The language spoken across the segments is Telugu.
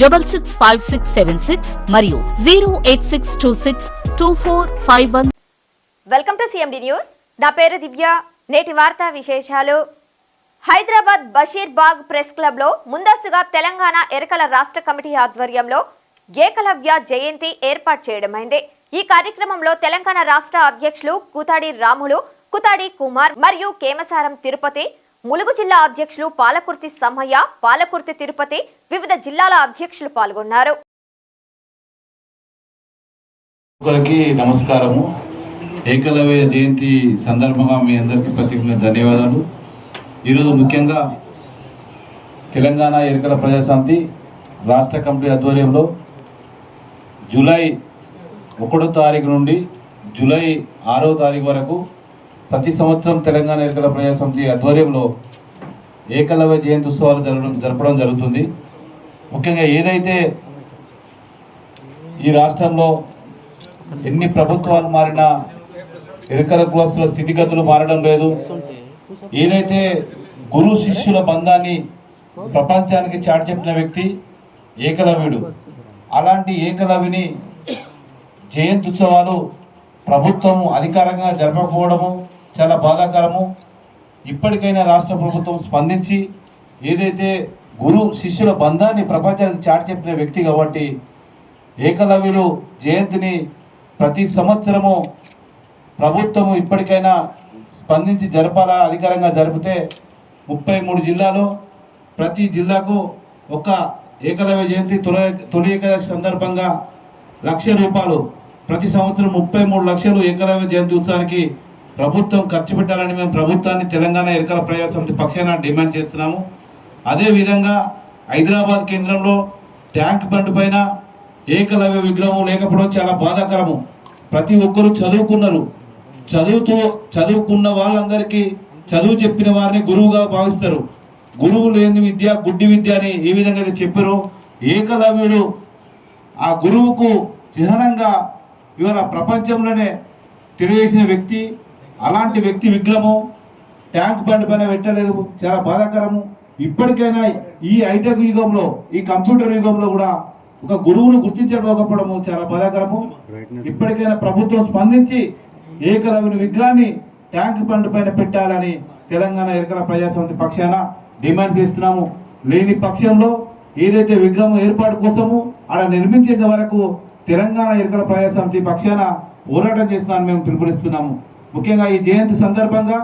double six five six seven six మరియు zero eight six two six two four five one welcome to CMD news నా పేరు దివ్య. నేటి వార్తా విశేషాలు. హైదరాబాద్ బషీర్ బాగ్ ప్రెస్ క్లబ్లో ముందస్తుగా తెలంగాణ ఎరకల రాష్ట్ర కమిటీ ఆధ్వర్యంలో ఏకలవ్య జయంతి ఏర్పాటు చేయడమైంది. ఈ కార్యక్రమంలో తెలంగాణ రాష్ట్ర అధ్యక్షులు కూతాడి రాములు కుతాడి కుమార్ మరియు కేమసారం తిరుపతి ములుగు జిల్లా అధ్యక్షులు పాలకుర్తి సమ్మయ్య పాలకుర్తి తిరుపతి వివిధ జిల్లాల అధ్యక్షులు పాల్గొన్నారు. నమస్కారము. ఏకలవ్య జయంతి సందర్భంగా మీ అందరికీ ప్రత్యేకంగా ధన్యవాదాలు. ఈరోజు ముఖ్యంగా తెలంగాణ ఎరుకల ప్రజాశాంతి రాష్ట్ర కమిటీ ఆధ్వర్యంలో జూలై ఒకటో తారీఖు నుండి జూలై ఆరో తారీఖు వరకు ప్రతి సంవత్సరం తెలంగాణ ఎరకల ప్రజాసమితి ఆధ్వర్యంలో ఏకలవ్య జయంతి ఉత్సవాలు జరగడం జరపడం జరుగుతుంది. ముఖ్యంగా ఏదైతే ఈ రాష్ట్రంలో ఎన్ని ప్రభుత్వాలు మారినా ఎరకల కులస్తుల స్థితిగతులు మారడం లేదు. ఏదైతే గురు శిష్యుల బంధాన్ని ప్రపంచానికి చాటి చెప్పిన వ్యక్తి ఏకలవ్యుడు. అలాంటి ఏకలవిని జయంతి ఉత్సవాలు ప్రభుత్వము అధికారంగా జరపకపోవడము చాలా బాధాకరము. ఇప్పటికైనా రాష్ట్ర ప్రభుత్వం స్పందించి ఏదైతే గురు శిష్యుల బంధాన్ని ప్రపంచానికి చాటి చెప్పిన వ్యక్తి కాబట్టి ఏకలవ్యులు జయంతిని ప్రతి సంవత్సరము ప్రభుత్వము ఇప్పటికైనా స్పందించి జరపాలా అధికారంగా జరిపితే ముప్పై మూడు జిల్లాలో ప్రతి జిల్లాకు ఒక ఏకలవ్య జయంతి తొలి తొలి ఏకాదశి సందర్భంగా లక్ష రూపాయలు. ప్రతి సంవత్సరం ముప్పై మూడు లక్షలు ఏకలవ్య జయంతి ఉత్సవానికి ప్రభుత్వం ఖర్చు పెట్టాలని మేము ప్రభుత్వాన్ని తెలంగాణ ఎరకల ప్రజా సమితి పక్షాన డిమాండ్ చేస్తున్నాము. అదేవిధంగా హైదరాబాద్ కేంద్రంలో ట్యాంక్ బండ్ పైన ఏకలవ్య విగ్రహం లేకపోవడం చాలా బాధాకరము. ప్రతి ఒక్కరూ చదువుకున్నారు. చదువుతూ చదువుకున్న వాళ్ళందరికీ చదువు చెప్పిన వారిని గురువుగా భావిస్తారు. గురువు లేని విద్య గుడ్డి విద్య అని ఏ విధంగా అయితే చెప్పారో ఏకలవ్యుడు ఆ గురువుకు చిహ్నంగా ఇవాళ ప్రపంచంలోనే తెలియజేసిన వ్యక్తి అలాంటి వ్యక్తి విగ్రహము ట్యాంక్ బండ్ పైన పెట్టలేదు చాలా బాధాకరము. ఇప్పటికైనా ఈ హైటెక్ యుగంలో ఈ కంప్యూటర్ యుగంలో కూడా ఒక గురువును గుర్తించకపోవడము చాలా బాధాకరము. ఇప్పటికైనా ప్రభుత్వం స్పందించి ఏకలవిని విగ్రహాన్ని ట్యాంక్ బండ్ పైన పెట్టాలని తెలంగాణ ఎరకల ప్రజాసమితి పక్షాన డిమాండ్ చేస్తున్నాము. లేని పక్షంలో ఏదైతే విగ్రహం ఏర్పాటు కోసము అక్కడ నిర్మించేంత వరకు తెలంగాణ ఎరకల ప్రజాసమితి పక్షాన పోరాటం చేస్తున్నామని మేము పిలుపునిస్తున్నాము. ముఖ్యంగా ఈ జయంతి సందర్భంగా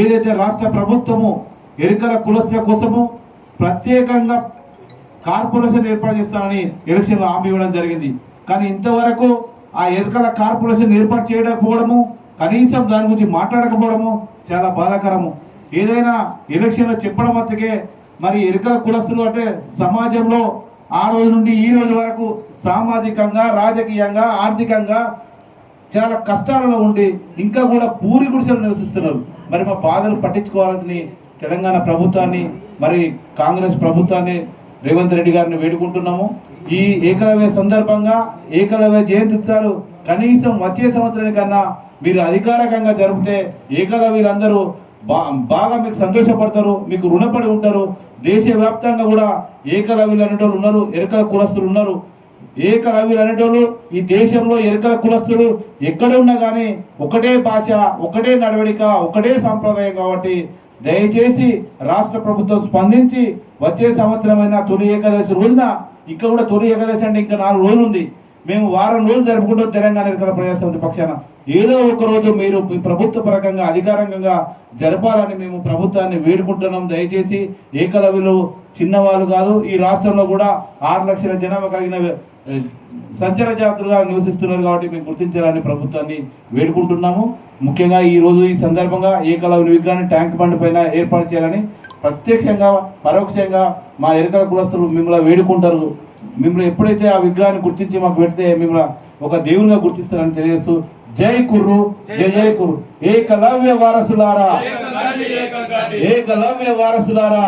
ఏదైతే రాష్ట్ర ప్రభుత్వము ఎరుకల కులస్తుల కోసము ప్రత్యేకంగా కార్పొరేషన్ ఏర్పాటు చేస్తానని ఎలక్షన్లో హామీ ఇవ్వడం జరిగింది. కానీ ఇంతవరకు ఆ ఎరుకల కార్పొరేషన్ ఏర్పాటు చేయకపోవడము కనీసం దాని గురించి మాట్లాడకపోవడము చాలా బాధాకరము. ఏదైనా ఎలక్షన్లో చెప్పడం మట్టుకే మరి ఎరుకల కులస్తులు అంటే సమాజంలో ఆ రోజు నుండి ఈ రోజు వరకు సామాజికంగా రాజకీయంగా ఆర్థికంగా చాలా కష్టాలలో ఉండి ఇంకా కూడా పూరి గుడిసెలు నివసిస్తున్నారు. మరి మా బాధలు పట్టించుకోవాలని తెలంగాణ ప్రభుత్వాన్ని మరి కాంగ్రెస్ ప్రభుత్వాన్ని రేవంత్ రెడ్డి గారిని వేడుకుంటున్నాము. ఈ ఏకలవ్య సందర్భంగా ఏకలవ్య జయంతి కనీసం వచ్చే సంవత్సరానికన్నా మీరు అధికారికంగా జరిపితే ఏకలవ్యులందరూ బా బాగా మీకు సంతోషపడతారు మీకు రుణపడి ఉంటారు. దేశవ్యాప్తంగా కూడా ఏకలవ్యులు అనేటోళ్ళు ఉన్నారు ఎరకల కులస్తులు ఉన్నారు. ఏకరవిలు అనేటోళ్ళు ఈ దేశంలో ఎరకల కులస్తులు ఎక్కడ ఉన్నా కానీ ఒకటే భాష ఒకటే నడవడిక ఒకటే సాంప్రదాయం కాబట్టి దయచేసి రాష్ట్ర ప్రభుత్వం స్పందించి వచ్చే సంవత్సరమైన తొలి ఏకాదశి రోజున ఇక్కడ కూడా తొలి ఏకాదశి అంటే ఇంకా నాలుగు రోజులు ఉంది. మేము వారం రోజులు జరుపుకుంటాం తెలంగాణ ఎన్నికల ప్రజాస్వామ్య పక్షాన ఏదో ఒక రోజు మీరు ప్రభుత్వ పరకంగా అధికారికంగా జరపాలని మేము ప్రభుత్వాన్ని వేడుకుంటున్నాం. దయచేసి ఏకలవ్యులు చిన్నవాళ్ళు కాదు ఈ రాష్ట్రంలో కూడా ఆరు లక్షల జనాభా కలిగిన సంచార జాతులుగా నివసిస్తున్నారు కాబట్టి మేము గుర్తించాలని ప్రభుత్వాన్ని వేడుకుంటున్నాము. ముఖ్యంగా ఈ రోజు ఈ సందర్భంగా ఏకలవ్యుని విగ్రహాన్ని ట్యాంక్ బండ్ పైన ఏర్పాటు చేయాలని ప్రత్యక్షంగా పరోక్షంగా మా ఎరకల కులస్తులు మిమ్మల్ని వేడుకుంటారు. మిమ్మల్ని ఎప్పుడైతే ఆ విగ్రహాన్ని గుర్తించి మాకు పెడితే మిమ్మల్ని ఒక దేవునిగా గుర్తిస్తారని తెలియజేస్తూ జై కుర్రు జై జై కుర్రు. ఏకలవ్య వారసులారా. ఏకలవ్య వారసులారా.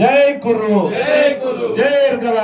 జై కుర్రు. జై ఎరకల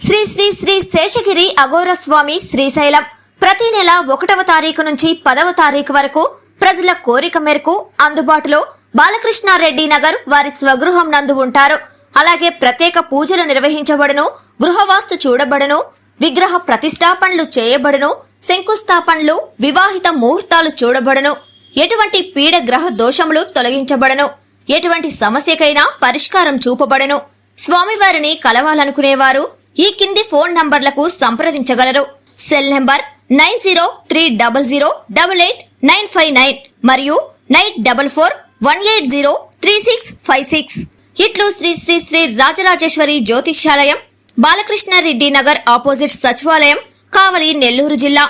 శ్రీ శ్రీ శ్రీ శేషగిరి అఘోర స్వామి శ్రీశైలం. ప్రతి నెల ఒకటవ తారీఖు నుంచి పదవ తారీఖు వరకు ప్రజల కోరిక మేరకు అందుబాటులో బాలకృష్ణారెడ్డి నగర్ వారి స్వగృహం నందు ఉంటారు. అలాగే ప్రత్యేక పూజలు నిర్వహించబడును గృహవాస్తు చూడబడును విగ్రహ ప్రతిష్టాపనలు చేయబడును శంకుస్థాపనలు వివాహిత ముహూర్తాలు చూడబడను. ఎటువంటి పీడ గ్రహ దోషములు తొలగించబడను. ఎటువంటి సమస్యకైనా పరిష్కారం చూపబడను. స్వామివారిని కలవాలనుకునేవారు ఈ కింది ఫోన్ నంబర్లకు సంప్రదించగలరు. Cell number nine zero three double zero double eight nine five nine మరియు nine double four one eight zero three six five six. ఇట్లు శ్రీ శ్రీ శ్రీ రాజరాజేశ్వరి జ్యోతిష్యాలయం బాలకృష్ణారెడ్డి నగర్ ఆపోజిట్ సచివాలయం కావలి నెల్లూరు జిల్లా.